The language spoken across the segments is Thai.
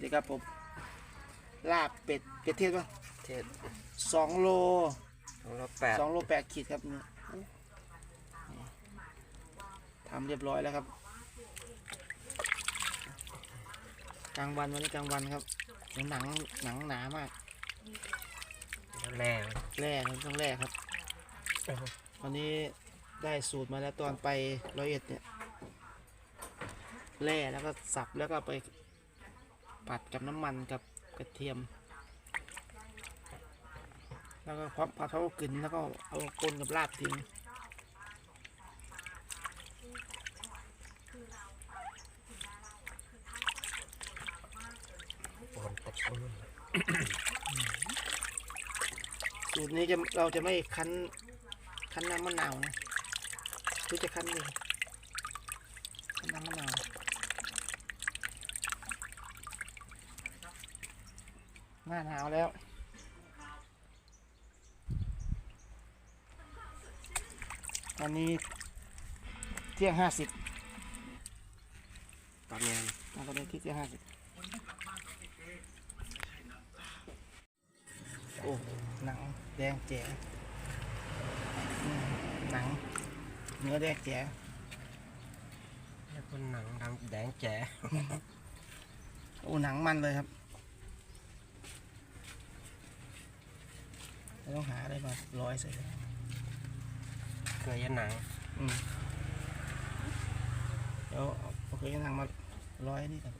สวัสดีครับผม ลาบเป็ดเป็ดเทศป่ะเทศสองโลสองร้อยแปดสองโลแปดขีดครับนี่ทำเรียบร้อยแล้วครับ กลางวันวันนี้กลางวันครับ หนังหนังหนามากแรงแร่ครับต้องแร่ครับวันนี้ได้สูตรมาแล้วตอนไปร้อยเอ็ดเนี่ยแร่แล้วก็สับแล้วก็ไป ผัดกับน้ำมันกับกระเทียม แล้วก็พับผัดเขากึนแล้วก็เอากลนกับลาบทิ้งโอนตกมือสูตรนี้จะเราจะไม่คั้นคั้นน้ำมะนาวนะคือจะคั้นเลยคั้นน้ำมะนาวหน้าหนาว แล้วตอนนี้เที่ยงห้าสิบตอนนี้ตอนนี้ที่เที่ยงห้าสิบโอ้หนังแดงแจ๋อืมหนัง เนื้อแดงแจ๋แล้วก็หนังดำแดงแจ๋โอ้หนังมันเลยครับเรา ต้องหาอะไรมาร้อยใส่เลยเกลือหนังอืมเดี๋ยวเอาเอาเคยหนังมาร้อยนี่ครับ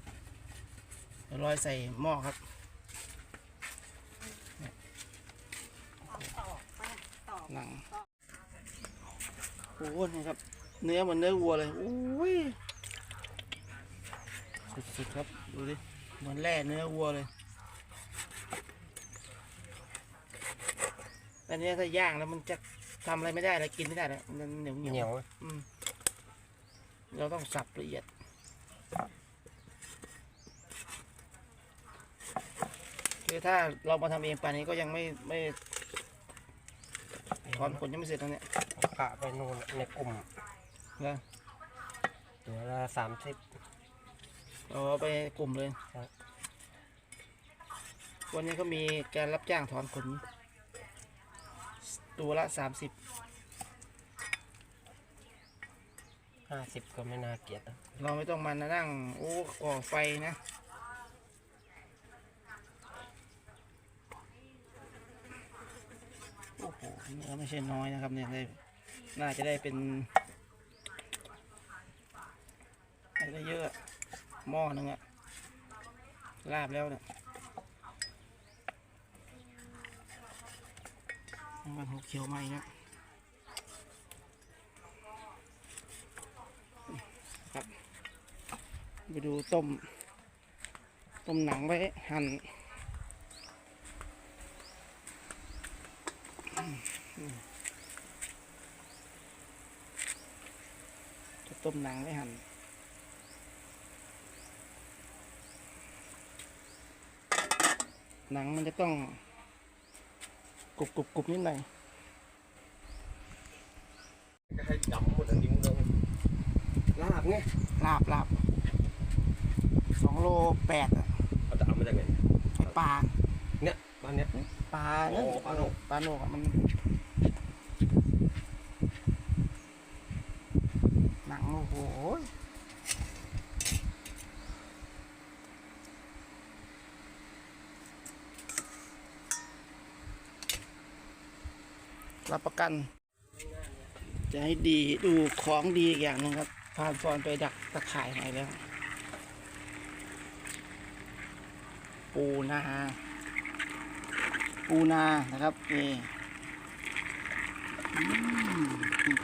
เดี๋ยวร้อยใส่หม้อครับหนังโอ้โหนี่ครับ เนื้อเหมือนเนื้อวัวเลยโอ้ยสุดๆครับ ดูดิ เหมือนแร่เนื้อวัวเลย อันนี้ถ้าย่างแล้วมันจะทำอะไรไม่ได้เลยกินไม่ได้เลยมันเหนียวเหนียวเหนียวอืมเราต้องสับละเอียดคือถ้าเรามาทำเองป่านนี้ก็ยังไม่ไม่ถอนขนยังไม่เสร็จตรงเนี้ย กะไปนู่นในกลุ่มนะ ตัวละสามสิบเอาไปกลุ่มเลย ครับ วันนี้ก็มีการรับจ้างถอนขน ตัวละสามสิบห้าสิบก็ไม่น่าเกลียดนะเราไม่ต้องมานั่งโอ้ก่อไฟนะโอ้โหเนื้อไม่ใช่น้อยนะครับเนี่ยได้น่าจะได้เป็นได้ได้เยอะอะหม้อหนึงอะลาบแล้วเนี่ย มันหัวเขียวใหม่นะครับไปดูต้ม ต้มหนังไว้หั่นจะต้มหนังไว้หั่นหนังมันจะต้อง กรุบกรุบกรุบนิดหน่อยก็ให้ดำหมดอันนิ้วเลยลาบไงลาบลาบสองโลแปดอะเอาจะเอามาจากไหนไอ้ปลาเนี่ยบ้านเนี้ย ปลาโอ้เนี่ยปลาโหนก ปลาโหนกอะมันหนังโอ้โห รับประกัน จะให้ดีดูของดีอีกอย่างหนึ่งครับพานฟอนไปดักตะข่ายให้แล้ว ปูนา ปูนานะครับนี่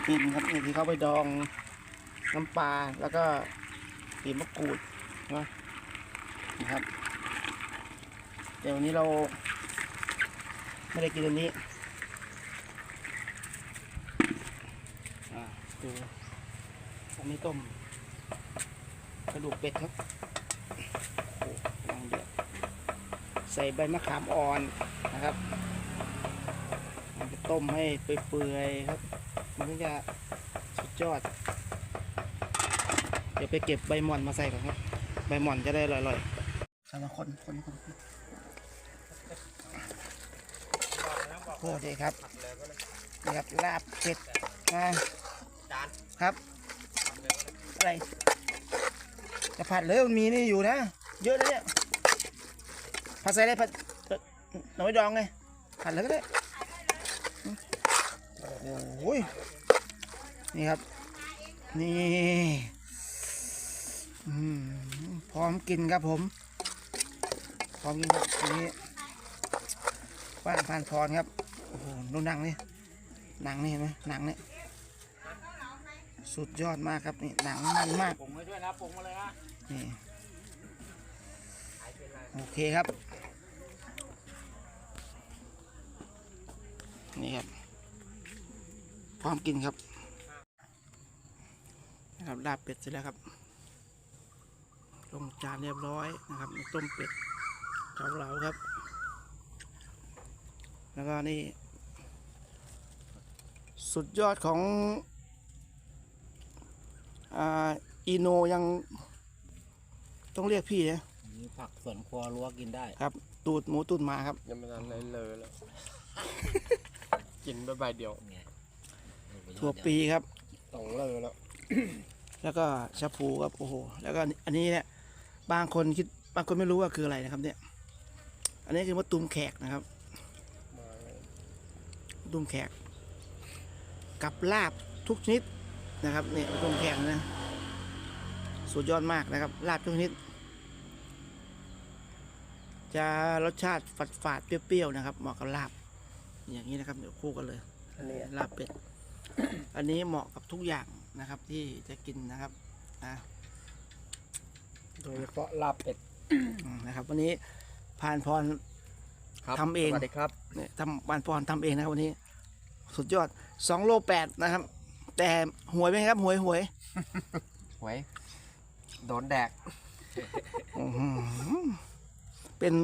กินครับนี่ที่เขาไปดองน้ำปลาแล้วก็ปีมะกรูดนะนะครับ เดี๋ยววันนี้เราไม่ได้กินอันนี้อ่า ดูอันนี้ต้มกระดูกเป็ดครับโอ้ลองเดือดใส่ใบมะขามอ่อนนะครับมันจะต้มให้เปื่อยๆครับ มันถึงจะสุดยอด เดี๋ยวไปเก็บใบหม่อนมาใส่ก่อนครับ ใบหม่อนจะได้อร่อยสามคนคนคนคนโอ้ดีครับนี่ครับลาบเป็ดอ่าจาน ครับ อะไร จะผัดเลยมันมีนี่อยู่นะ เยอะนะเนี่ย ผัดใส่อะไรผัดหน่อยดองไง ผัดเลยก็ได้ โอ้โหยนี่ครับ นี่อืมพร้อมกินครับผม พร้อมกินครับทีนี้ว่านผ่านพรครับ โอ้โหดูหนังนี่หนังนี่เห็นไหมหนังเนี่ย สุดยอดมากครับนี่หนังมันมากปรุงไว้ด้วยนะปรุงมาเลยนะนี่โอเคครับ นี่ครับ พร้อมกินครับนะครับลาบเป็ดเสร็จแล้วครับลงจานเรียบร้อยนะครับต้มเป็ดเกาเหลาครับ แล้วก็นี่ สุดยอดของ อ่าอีโนยังต้องเรียกพี่นะมีผักสวนครัวรั้วกินได้ ครับ ตูดหมูตูดหมาครับ ยังไม่ทันเลยเลยแล้ว กินไปใบเดียวถั่วปีครับสองเลยแล้ว แล้วก็ชะพูครับ โอ้โห แล้วก็อันนี้เนี่ย บางคนคิด บางคนไม่รู้ว่าคืออะไรนะครับ เนี่ย อันนี้คือมะตูมแขกนะครับมามะตูมแขก กับลาบทุกชนิด นะครับเนี่ยมะตูมแขกนะสุดยอดมากนะครับลาบทุกชนิด จะรสชาติฝาดฝาดๆเปรี้ยวๆนะครับ เหมาะกับลาบ อย่างนี้นะครับเดี๋ยวคู่กันเลยอันนี้ลาบเป็ด อันนี้เหมาะกับทุกอย่างนะครับ ที่จะกินนะครับนะโดยเฉพาะลาบเป็ดอืมนะครับ วันนี้ผ่านพรครับทำเองสวัสดีครับเนี่ยทำผ่านพรทำเองนะครับวันนี้ สุดยอดสองโลแปดนะครับ แต่หวยไหมครับ หวยหวยหวย โดนแดก อื้อหือเป็น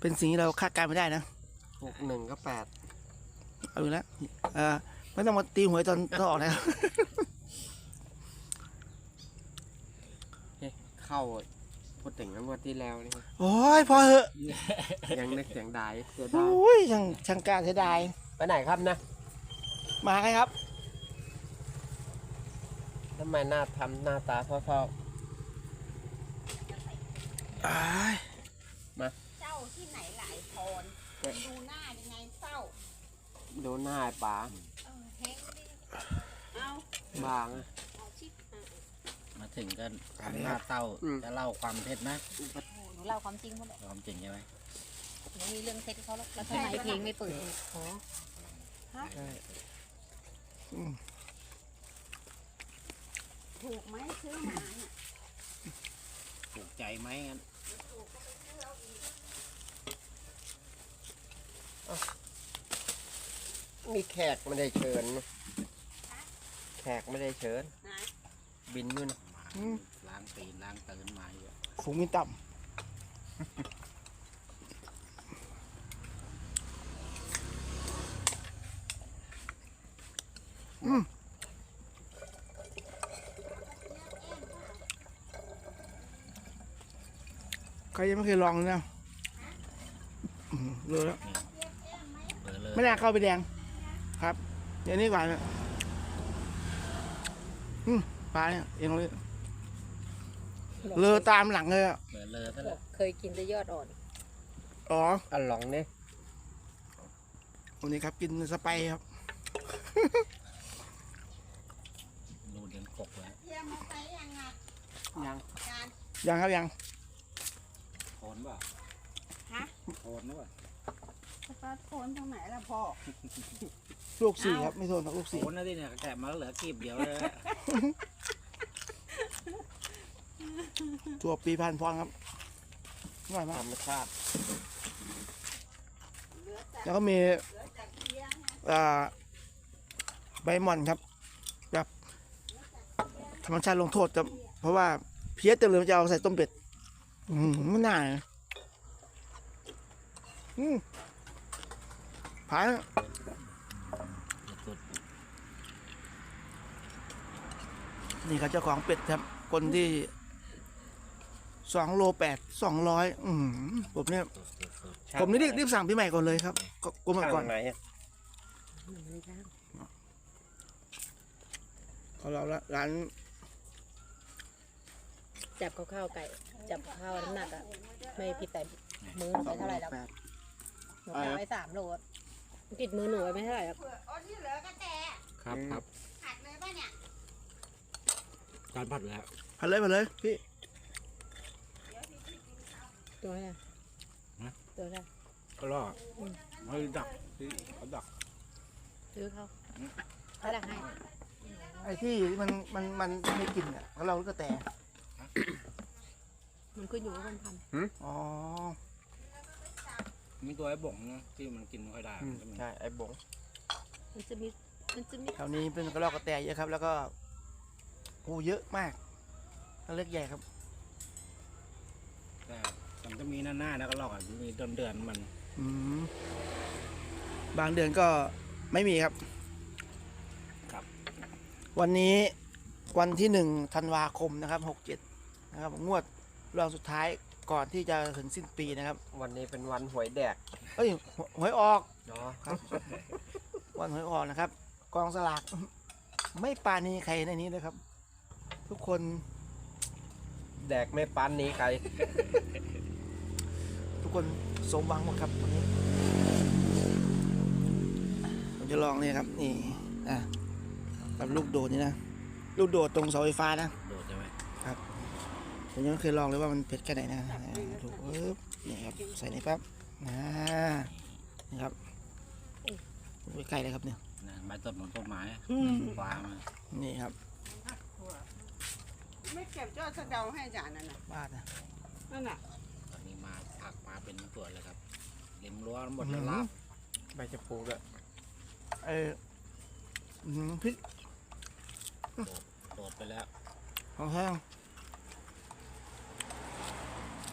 เป็นสิ่งที่เราคาดการณ์ไม่ได้นะ หกหนึ่งก็แปดเอาอยู่แล้วเออไม่ต้องมาตีหวยตอนตอนออกนะครับเฮ้ยเข้าพูดถึงงวดที่แล้วนี่ โอ้ยพอเหอะยังนึกเสียงดายเสียโอดาย้ยช่างช่างกล้ารเสียดายไปไหนครับนะ มาไงครับ ทำไมหน้าทำหน้าตาเศร้าอ้ายเจ้าที่ไหนหลายพรดูหน้ายังไงเศร้า ๆดูหน้าไอ้ป๋าเออเฮงดิเอาบางเอาชิบหายมาถึงก็ทำหน้าเต้าอืม จะเล่าความเท็จนะโอ้หนูเล่าความจริงหมดเลยความจริงใช่ไหมหนูมีเรื่องเท็จให้เขาแล้วแล้วทำไมเพลงไม่เปิดอ๋อใช่อืม ถูกไหมซื้อมาเนี่ยถูกใจไหมงั้นมีแขกไม่ได้เชิญนะแขกไม่ได้เชิญนะบินนู่นอืมล้างตีนล้างตื่นมาอยู่ ฝูงมินต่ำ ใครยังไม่เคยลองเลยนะอืมเลยแล้ว เปิดเลยไม่น่าเข้าไปแดง ครับเดี๋ยวนี้ก่อนเนี่ยอืมปลาเนี่ยเองเลยเลอตามหลังเลยอะเปิดเลยซะแล้วเคยกินแต่ยอดอ่อน อ๋ออะลองเนี่ยวันนี้ครับกินสไปร์ครับ รูดยังกกแล้ว เทียมมาไปยังไง ยังการยังครับยังโคนป่ะฮะโคนหรือเปล่าสตาร์ทโคนตรงไหนล่ะพ่อ ลูกสี่ครับไม่โทษครับลูกสี่โคนนะที่เนี่ยแกะมาแล้วเหลือกีบเดียวเลย ถั่วปีพันพรครับอร่อยมากธรรมชาติแล้วก็มีเหลือจากเทียงนะอ่าใบหม่อนครับแบบธรรมชาติลงโทษจะ เพราะว่าเพี้ยเต็มเลยมันจะเอาใส่ต้มเป็ดอืมไม่น่าเลยอืมผายสุดนี่ครับเจ้าของเป็ดครับ คนที่สองโลแปดสองร้อยอืมผมเนี่ยช่างผมนี่รีบรีบสั่งพี่ใหม่ก่อนเลยครับก็กลัวมาช่างก่อนไหนอะของเราละร้าน จับข้าวๆไก่ จับข้าวน้ำหนักอะไม่ผิดแต่มือหนูสอไปงเท่าไหร่แล้วแปดหนูเอาไว้สามโลอะผิดมือหนูไว้ไม่เท่าไหร่แล้วเผื่ออ๋อนี่เหลือกระแตครับครับผัดเลยป่ะเนี่ยจานผัดแล้วพันเลยพันเลยพี่ตัวอะไรตัวอะไรก็รอดไม่ดักที่เขาดักซื้อเขาเขาดักให้ไอ้ที่มันมันมันไม่กินอะของเราก็แต่มัน ขึ้นอยู่กับคนทอ๋อมีตัวไอ้บ่งนะที่มันกินไม่ค่อยได้อืมมันจะมีใช่ไอ้บงำมันจะมีมันจะมีแถวนี้เป็นกระรอกกระแตเยอะครับ แล้วก็โอ้เยอะมากทั้งเล็กใหญ่ครับ แต่มันจะมีหน้าหน้าแล้วก็ลอกอะมีเดือนเดือนๆมันอืมบางเดือนก็ไม่มีครับ ครับวันนี้วันที่หนึ่งธันวาคมนะครับหกเจ็ดนะครับงวด รอบสุดท้ายก่อนที่จะถึงสิ้นปีนะครับวันนี้เป็นวันหวยแดกเอ้ยหหวยออกเนาะครับ วันหวยออกนะครับ กองสลากไม่ปรานีใครในนี้เลยครับ ทุกคนแดกไม่ปันหนี้ใครทุกคนสมหวังหมดครับวันนี้ผมจะลองเนี่ยครับ นี่อะกับลูกโดดนี่นะ ลูกโดดตรงเสาไฟฟ้านะโดดใช่ไหม ผมยังไม่เคยลองเลยว่ามันเผ็ดแค่ไหนนะอ่าดูปึ๊บนี่ครับใส่ในปั๊บอ่านี่ครับดูใกล้ๆเลยครับเนี่ยนะใบต้นของต้นไม้วางมานี่ครับ ไม่เก็บยอดสะเดาให้อาจารย์นั่นน่ะบ้านนะนั่นน่ะตอนนี้มาผักมาเป็นตัวเลยครับริมรั้วหมดแล้วลาบใบจะปูด้วยเอออื้อหือพริกโดดไปแล้วของแห้ง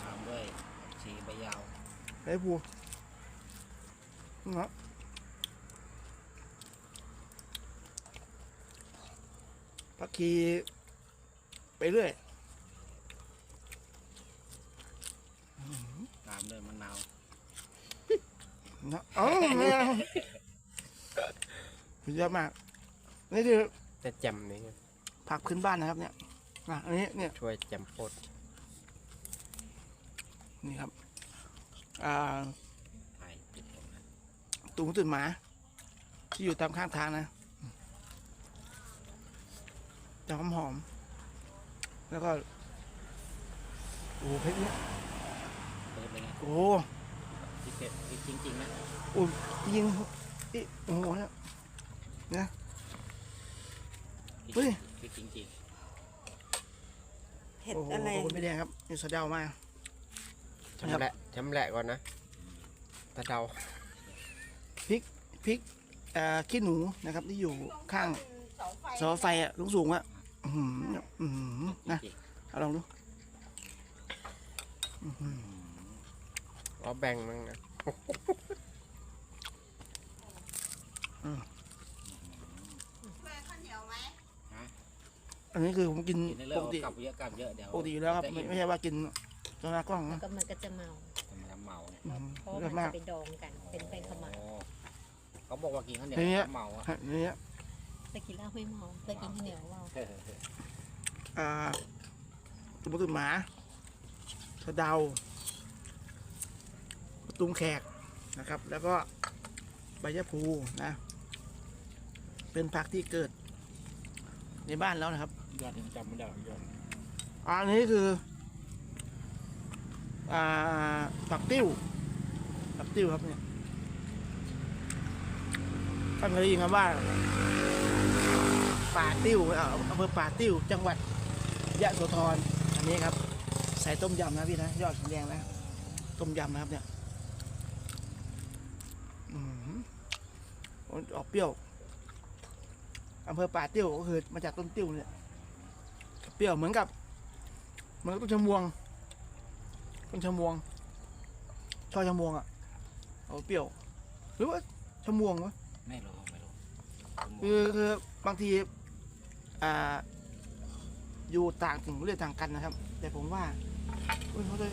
ตามด้วยผัก ชีใบยาวไอ้ปูนี่ครับผักชีไปเรื่อย ตามด้วยมะนาวนะเอ๋อเนี่ยสุดยอดมาก นี่คือแต่แจมนี่ผักพื้นบ้านนะครับเนี่ย อะ อันนี้เนี่ย ช่วยแจมโพด นี่ครับ อ่าไผ่ติดตรงนั้นตุ่มตื่นหมา ที่อยู่ตามข้างทางนะจะหอมหอมๆแล้วก็ โอ้โหเพชรเนี่ยเปิดเลยไงโอ้โหพริกเผ็ดพริกจริงๆนะยิงอิโอ้โหเนี่ยพริกเฮ้ยพริกจริงเผ็ดโอ้โหอะไรขอบคุณพี่แดงครับนี่สะเดามา ชำแหละชำแหละก่อนนะตะเดาพริกเอ่อขี้หนูนะครับที่อยู่ข้างเสาไฟเสาไฟอะสูงสูงๆอะอื้อหืออื้อหือๆนะจริงเอาลองดูอื้อหือเอาแบ่งมั้งนะเพื่อข้าวเหนียวไหมอันนี้คือผมกินๆกินได้เลยปกติกลับเยอะกลับเยอะเดี๋ยวปกติอยู่แล้วครับไม่ไม่ใช่ว่ากิน จนหน้ากล้องแล้วนะก็มันก็จะเมาจะมาทำเมาเนี่ยอื้อหือเพราะเยมัอะนมาจะไปดองกัน เป็นแป้งขาวหมากโอ้เขาบอกว่ากินข้าวเหนียวทีเนี้ยเมาอะฮะนี่เนี่ยแต่กินเหล้าไม่เมาแต่กินข้าวเหนียวเมาอ่าตุ่มตุ่มหมาสะเดาตุ้มแขกนะครับ แล้วก็ใบยะพูนะ เป็นผักที่เกิดในบ้านแล้วนะครับ ยอดยังจำไม่ได้หรอกยอดอันนี้คือ อ่าผักติ้วผักติ้วครับเนี่ยท่านเคยได้ยินคำว่าป่าติ้วอำเภอป่าติ้ว จังหวัดยะโสธรอันนี้ครับ ใส่ต้มยำนะพี่นะยอดสีแดงนะต้มยำนะครับเนี่ยอืมออกเปรี้ยวอำเภอป่าติ้วก็คือมาจากต้นติ้วเนี่ยเปรี้ยวเหมือนกับ เหมือนกับต้นชมวง ต้นชะมวงช่อชะมวงอะเอาเปรี้ยว หรือว่าชะมวงวะไม่รู้ไม่รู้คือคือบางที อ่า อยู่ต่างถึงเรียกต่างกันนะครับ แต่ผมว่าอุ้ยเขาเลย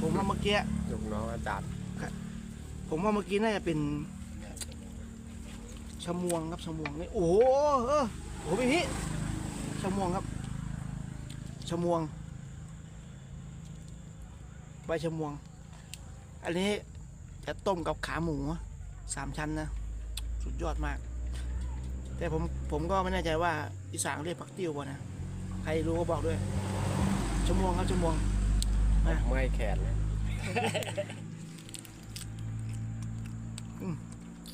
ผมว่าเมื่อกี้ลูกน้องอาจารย์ผมว่าเมื่อกี้น่าจะเป็นชะมวงครับชะมวงนี่โอ้โหเออโอ้โหพี่พี่ชะมวงครับชะมวง ใบชะมวง อันนี้จะต้มกับขาหมูสามชั้นนะ สุดยอดมาก แต่ผมผมก็ไม่แน่ใจว่าอีสานเรียกผักติ้วป่ะนะ ใครรู้ก็บอกด้วยชะมวงครับชะมวงอะเมื่อยแขนเลย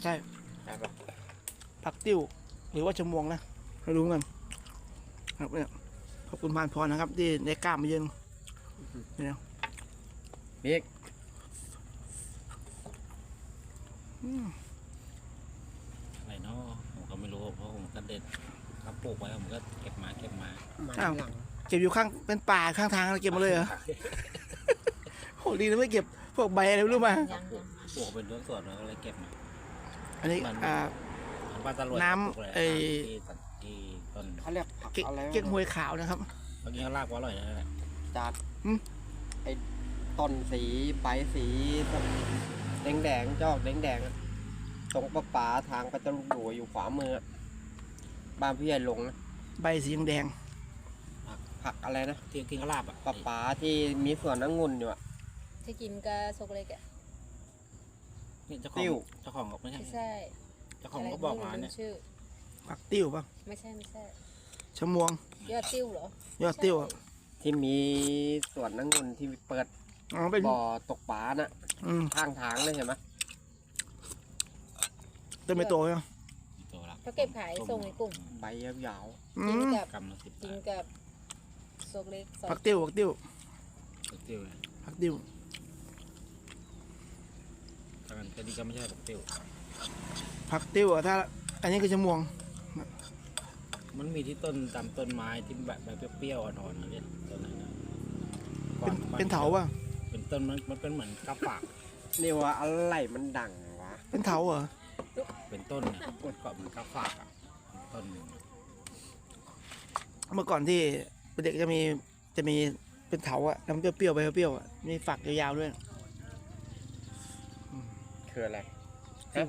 ใช่ใช่ปะผักติ้ว หรือว่าชะมวงนะให้รู้กันครับเนี่ยขอบคุณพานพรนะครับ ที่ได้กล้ามมาเย็นเนี่ย บิ๊กอืมอะไรเนาะผมก็ไม่รู้เพราะผมก็เด็ดเขาปลูกไว้ผมก็เก็บมาเก็บมามันอ้าวหลังเก็บอยู่ข้างเป็นป่าข้างทางเราเก็บมาเลยเหรอโหดีนะไม่เก็บพวกใบอะไรไม่รู้มายังยังปลูกเป็นต้นส่วนแล้วก็เลยเก็บมา อันนี้มันอ่าเหมือนปลาตะลวยน้ำปลูกเลยไอ้ที่ต้นที่ต้นเขาเรียกผักเก๊กอะไรเก๊กฮวยขาวนะครับเมื่อกี้เขาลากว่าอร่อยนะอาจารย์หืมไอ้ ต้นสีใบสีแดงแดงๆจอกแดงแดงๆอะตรงประปาทางประจลูกดูอยู่ขวามืออะบ้านพี่ใหญ่ลงนะใบสีแดงผักอะไรนะที่กินเขาลาบอะประปาที่มีสวนองุ่นอยู่อะที่กินกับซกเล็กอะนี่เจ้าขอติ้งวเจ้าของก็ไม่ใช่ไม่ใช่เจ้าของก็บอกมาเนี่ยชื่อๆผักติ้วป่ะไม่ใช่ไม่ใช่ชะมวงยอดติ้วเหรอยอดติ้วอะที่มีสวนองุ่นที่เปิด อ๋อเป็นบ่อตกปลาน่ะอืมข้างทางเลยเห็นไหมต้นไม่โตใช่ไหมตัวละเขาเก็บขายส่งในกลุ่มใบยาวอืกินมกับกำละสิบกินบาทกับซกเล็กสองผักติ้วผักติ้วติ้วเลยผักติ้วถ้ากันก็ดีก็ไม่ใช่ติ้วผักติ้วอะถ้า อันนี้คือชะมวง มันมีที่ต้นตามต้นไม้ที่แบบแบบเปรี้ยวๆอ่อนๆนะเนี่ยต้นไหนนะเป็นก่อเป็นเถาป่ะ เป็นต้นมันมันเป็นเหมือนกระปากๆนี่ว่าอะไรมันดังวะเป็นเถาเหรอเป็นต้นนะเกาะเหมือนกระปากอะต้นหนึ่งเมื่อก่อนที่เป็นเด็กจะมีจะมีเป็นเถาอะแล้วมันจะเปรี้ยวๆไปเปรี้ยวๆอะมีฝักยาวๆด้วยคืออะไรที่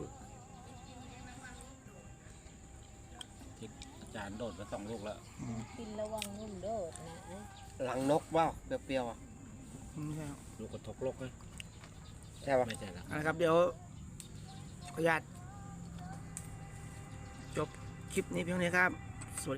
ที่อาจารย์โดดไปสองลูกแล้วกินระวังนุ่นโดดนะ หลังนกว่าเปรี้ยวๆอะอืมใช่ครับ ลูกกระทกโลกเลยใช่ปะไม่ใช่แล้วเอาละครับ เดี๋ยวขออนุญาตจบคลิปนี้เพียงนี้ครับ